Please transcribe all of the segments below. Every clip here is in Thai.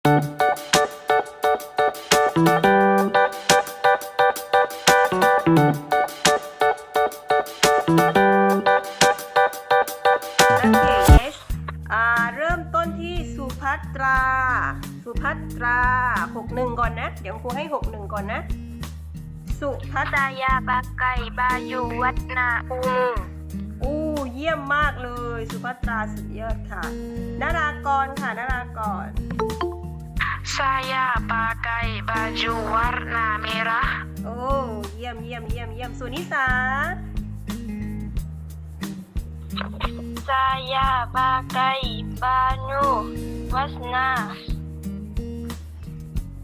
โอเคอ่าเริ่มต้นที่สุภัตรา สุภัตราหกหนึ่งก่อนนะ เดี๋ยวครูให้หกหนึ่งก่อนนะ สุภัตตายาบาไก่บาอยู่วัดนาอูอู้เยี่ยมมากเลย สุภัตราสุดยอดค่ะนารากรค่ะนารากร saya pakai baju warna merah โอ้เยี่ยมเยี่ยมเยี่ยมเยี่ยมสุนิสา saya pakai baju warna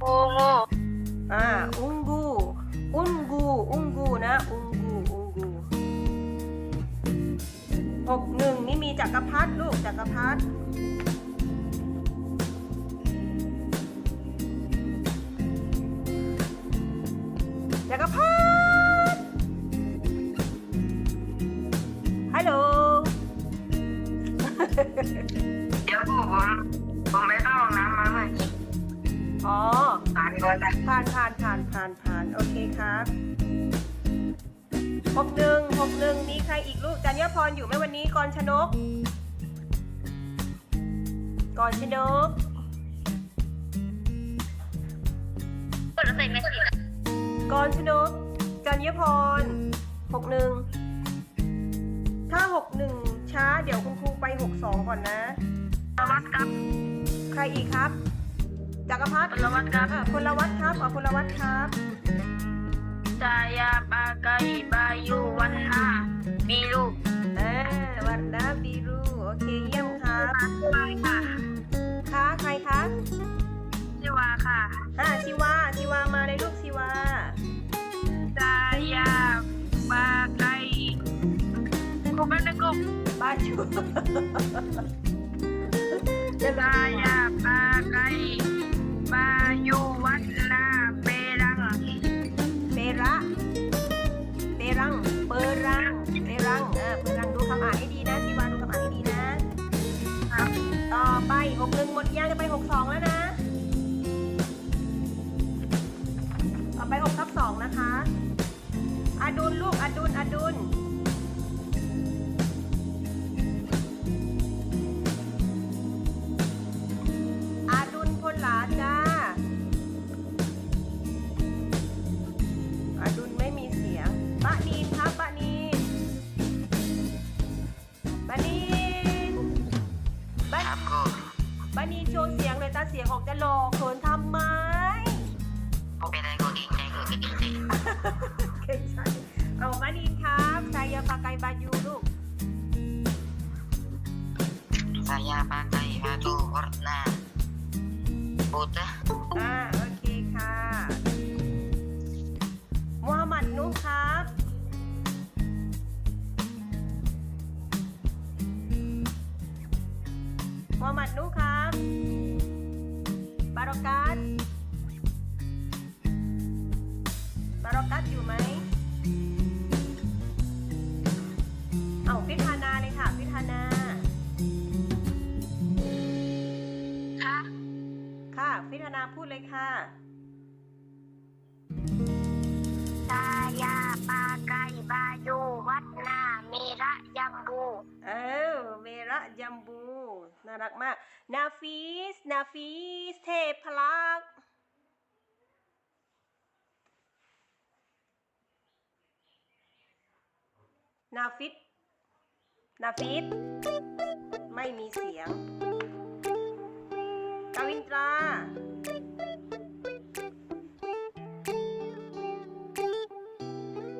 ungu อ่าอุงกูอุงกูอุงกูนะอุงกูอุงกูหกหนึ่งนี่มีจักรพรรดิลูกจักรพรรดิ ผ่านก่อนนะผ่านผ่านผ่านผ่านผ่านโอเคครับหกหนึ่งหกหนึ่งมีใครอีกลูกจันยพรอยู่ไหมวันนี้กรชนกกรชนกเปิดใส่เมสซี่กรชนกจันยพรหกหนึ่งถ้าหกหนึ่งช้าเดี๋ยวคุณครูไปหกสองก่อนนะพลวัตครับ ใครอีกครับ จักรพัฒน์พลวัตครับอะพลวัตครับเอาพลวัตครับ saya pakai baju warna biru เออวันน้ำบีรูโอเคเยี่ยมครับไปค่ะคะใครคะชื่อว่าค่ะอ่าชิวาชิวามาเลยลูกชิวา saya pakai กูเป็นนักกุ๊บ้านอยู่ saya pakai baju saya pakai batu warna putih อ่าโอเคค่ะมูฮัมหมัดนุครับ มูฮัมหมัดนุครับ บารอกัส พิธานาพูดเลยค่ะ saya pakai baju warna merah jambu เออเมระยัมบู น่ารักมาก นาฟิสนาฟิสเทพพลักษ์นาฟิสนาฟิสไม่มีเสียง กาวินตรา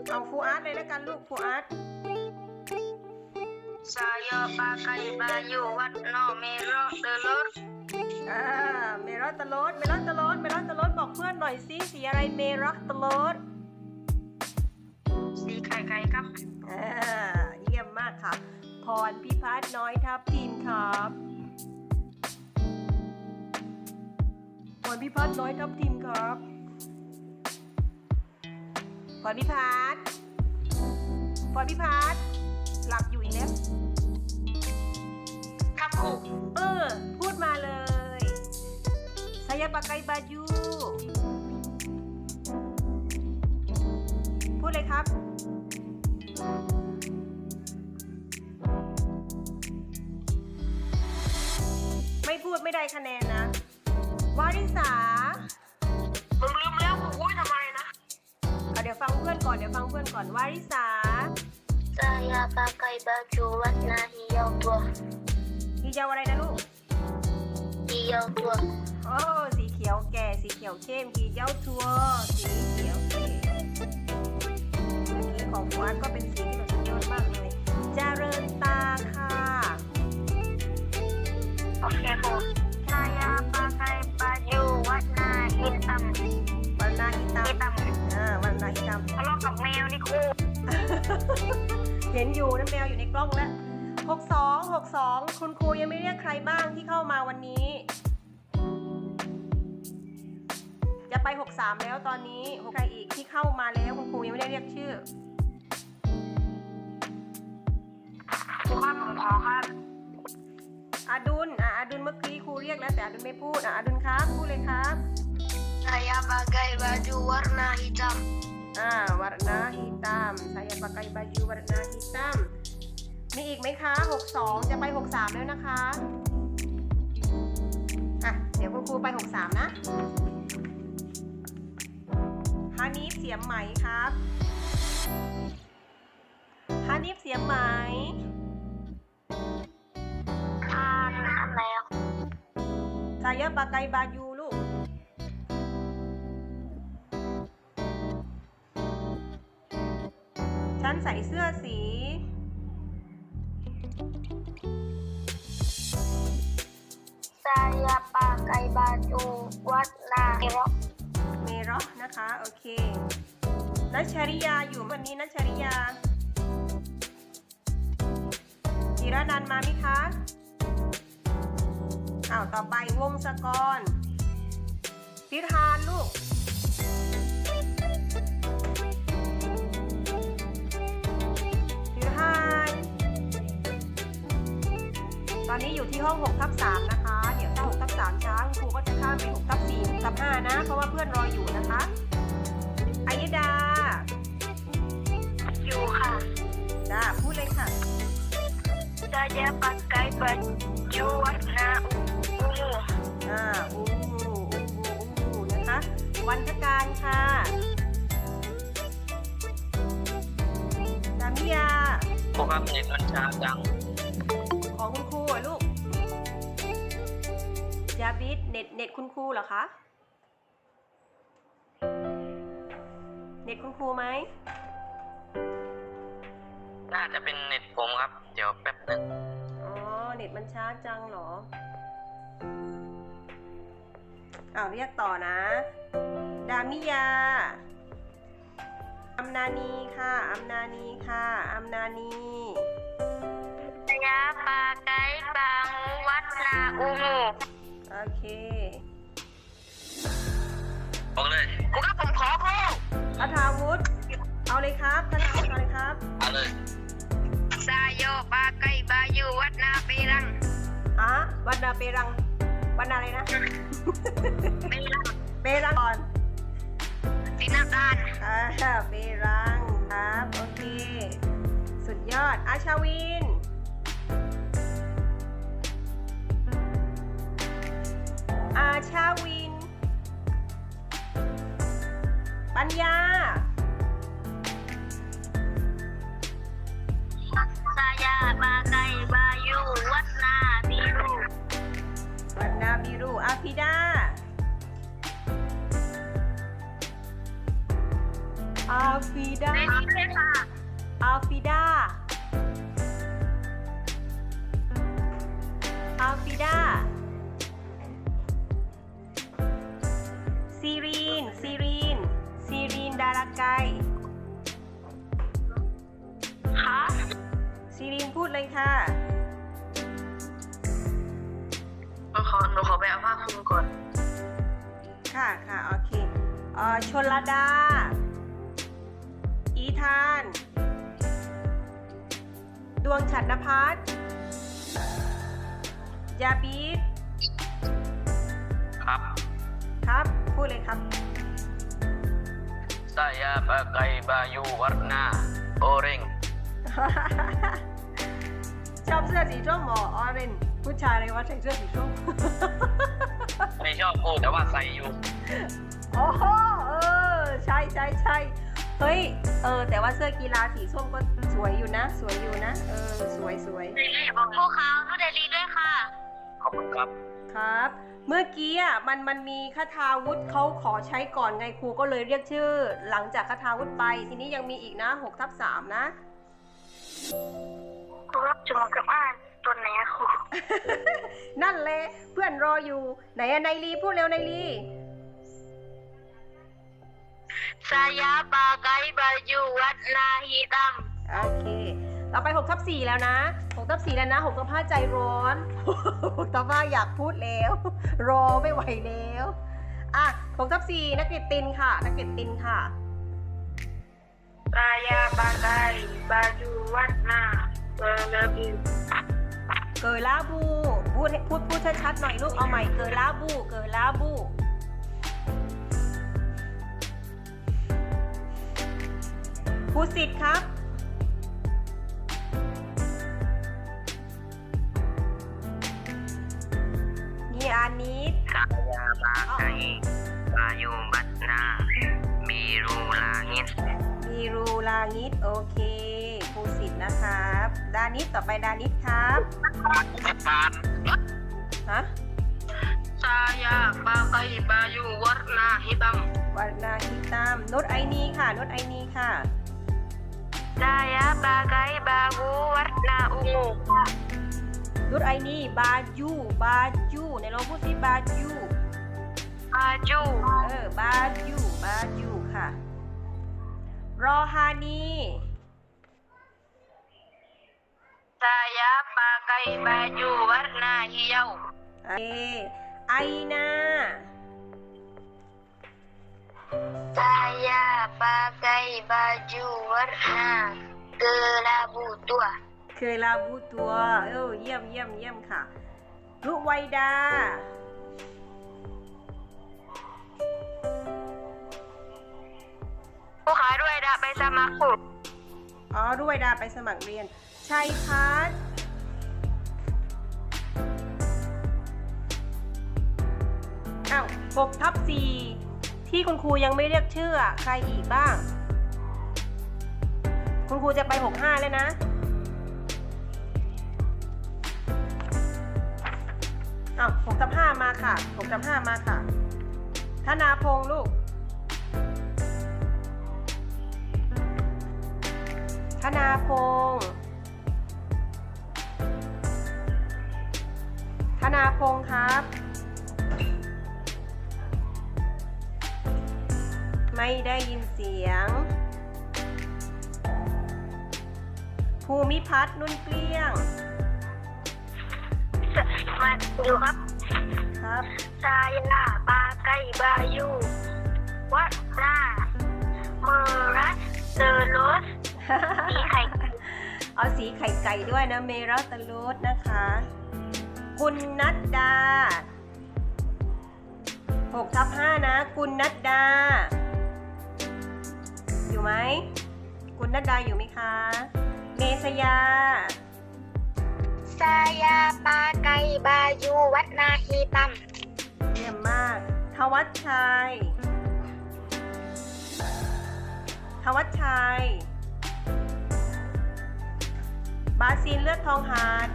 เอาฟูอาร์ตเลยแล้วกันลูกฟูอาร์ต saya pakai baju warna merah telur อ่าเมลอนตะโลดเมลอนตะโลดเมลอนตะโลดบอกเพื่อนหน่อยสิสีอะไรเมรักตะโลดสีไข่ไข่ครับอ่าเยี่ยมมากค่ะพรพิพัฒน์น้อยทับทีมครับ พรพิพัฒน์น้อยทับทีมครับพรพิพัฒน์พรพิพัฒน์หลับอยู่อีกแล้วครับครูเออ พูดมาเลยส saya pakai baju พูดเลยครับไม่พูดไม่ได้คะแนนนะ วาริสาผมลืมแล้วอุ้ยทำไมนะเอาเดี๋ยวฟังเพื่อนก่อนเดี๋ยวฟังเพื่อนก่อนวาริสา Saya pakai baju warna hijau tua ฮีเจาอะไรนะลูก hijau tua โอ้สีเขียวแก่สีเขียวเข้มฮีเจ้าทัวร์สีเขียวเข้มเมื่อกี้ของฟูอาร์ตก็เป็นสีที่แบบสุดยอดมากเลยเจริญตาค่ะ Oke bu Saya pakai baju warna hitam วันนาฮิตาม hitam อ่าวันนาฮิตาม Kalau กับแมวนี่ครูเห็นอยู่น้ำแมวอยู่ในกล้องแล้ว62 62 คุณครูยังไม่เรียกใครบ้างที่เข้ามาวันนี้ จะไป 63 แล้วตอนนี้ใครอีกที่เข้ามาแล้วคุณครูยังไม่ได้เรียกชื่อ ครูครับผมขอครับ อดุลอะอดุลเมื่อกี้ครูเรียกแล้วแต่อดุลไม่พูดอะอดุลครับพูดเลยครับ Saya pakai baju warna hitam อ่า warna hitam saya pakai baju warna hitam มีอีกไหมคะ 62 จะไป 63 แล้วนะคะ อะ เดี๋ยวคุณครูไป 63 นะฮานิฟเสียมไหมครับฮานิฟเสียมไหม saya pakai baju ลูกฉันใส่เสื้อสี Saya pakai baju warna merah เมรอนะคะ โอเค นัชชริยาอยู่วันนี้นัชชริยาจิรานันท์มาไหมคะ อ้าวต่อไปวงศกรพิธานลูก พิธาน ตอนนี้อยู่ที่ห้อง6ทับ3นะคะ เดี๋ยวถ้า6ทับ3ช้าคุณครูก็จะข้ามไป6ทับ4 6ทับ5นะ เพราะว่าเพื่อนรออยู่นะคะอายดา อยู่ค่ะจ้าพูดเลยค่ะ Saya pakai baju warna ungu อ่าอูอูอูอูนะคะ วันทการค่ะสามิยาพวกครับเน็ตมันช้าจัง ของคุณครูเหรอลูกยาบิดเน็ตเน็ตคุณครูเหรอคะ เน็ตคุณครูไหม น่าจะเป็นเน็ตผมครับ เดี๋ยวแป๊บหนึ่งอ๋อ เน็ตมันช้าจังเหรอ อ้าวเรียกต่อนะ ดามิยา อัมนานีค่ะ อัมนานีค่ะ อัมนานี Saya pakai baju warna ungu โอเคบอกเลยครูครับผมขอครูคาทาวุฒเอาเลยครับคาทาวุฒเอาเลยครับ เอาเลย Saya pakai baju warna pirang อะวันนาเปรังวันนา อะไรนะ Pirang เปรังก่อน Binatang อ่าเปรังครับ โอเค สุดยอด อาชาวิน อาชาวิน ปัญญา รูอาฟิดาอาฟิดา Denisa อาฟิดาอาฟิดาซีรีน ซีรีน ซีรีน ดาราไกค่ะซีรีนพูดเลยค่ะหนูขอหนูขอไปเอาผ้าคลุมก่อน ค่ะค่ะโอเคเอ่อชนลดา อีธาน ดวงฉันนพัฒน์ยาบีดครับอครับ พูดเลยครับ Saya pakai baju warna orange ชอบเสื้อสีส้มเหรอออเรนผู้ชายเลยว่าใส่เสื้อสีส้ม ไม่ชอบพูดแต่ว่าใส่อยู่โอ้โหเออ ใช่ใช่ใช่เฮ้ย เออ แต่ว่าเสื้อกีฬาสีส้มก็สวยอยู่นะ สวยอยู่นะ เออ สวยสวยครูคะนูเดลีด้วยค่ะ ขอบคุณครับครับ เมื่อกี้อะมันมันมีคาถาวุธเขาขอใช้ก่อนไงครูก็เลยเรียกชื่อ หลังจากคาถาวุธไป ทีนี้ยังมีอีกนะ6ทับ3นะครูรับจุมกับอ่า นั่นแหละเพื่อนรออยู่ ไหนอะนายลีพูดเร็วนายลี Saya pakai baju warna hitam โอเคเราไป6ทับ4แล้วนะ6ทับ4แล้วนะ6ทับ5ใจร้อน6ทับ5อยากพูดแล้ว รอไม่ไหวแล้ว อะ6ทับ4นักเก็ตตินค่ะ นักเก็ตตินค่ะ Saya pakai baju warna berlebih เกิดลาบู พูดให้พูดพูดชัดๆหน่อยลูกเอาใหม่เกิดลาบู เกิดลาบูผู้สิทธิ์ครับ นี่อานิด Saya pakai baju warna biru langit มีรูลางิดโอเคภูสิทธิ์นะครับ ดานิดต่อไปดานิดครับ Cepat ฮะ Saya pakai baju warna hitam วันนาฮิตามนุชไอนีค่ะนุชไอนีค่ะ Saya pakai baju warna ungu นุชไอนีบาจูบาจูในลองพูดสิบาจู baju เออบาจูบาจูค่ะ รอฮานี Saya pakai baju warna hijau โอเคไอนา Saya pakai baju warna kelabu tua เคยลาบูตัวเออเยี่ยมเยี่ยมเยี่ยมค่ะ รุไวดา ผู้ขายด้วยดะไปสมัครครูอ๋อรุไวดาไปสมัครเรียน ชัยพัฒน์ อ้าวหกทับสี่ที่คุณครูยังไม่เรียกชื่อใครอีกบ้าง คุณครูจะไปหกห้าแล้วนะอ้าวหกทับห้ามาค่ะหกทับห้ามาค่ะธนาพงษ์ลูกธนาพงษ์ธนาพงษ์ครับ ไม่ได้ยินเสียง ภูมิพัฒน์นุ่นเกลี้ยง มาดูครับครับ Saya pakai baju warna merah terus มีไข่เอาสีไข่ไก่ด้วยนะเมรัตลูดนะคะ คุณนัดดา6ทับ5นะ คุณนัดดาอยู่ ไหม คุณนัดดาอยู่ไหมคะ เมษยา Saya pakai baju warna hitam เยี่ยมมาก ทวัชชัย ทวัชชัย บาซินเลือดทองหาด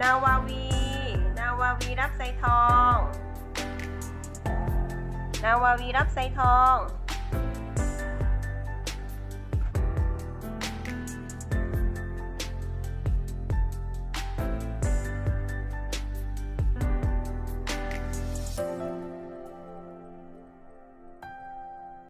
นาวาวี นาวาวีรับไซทอง นาวาวีรับไซทอง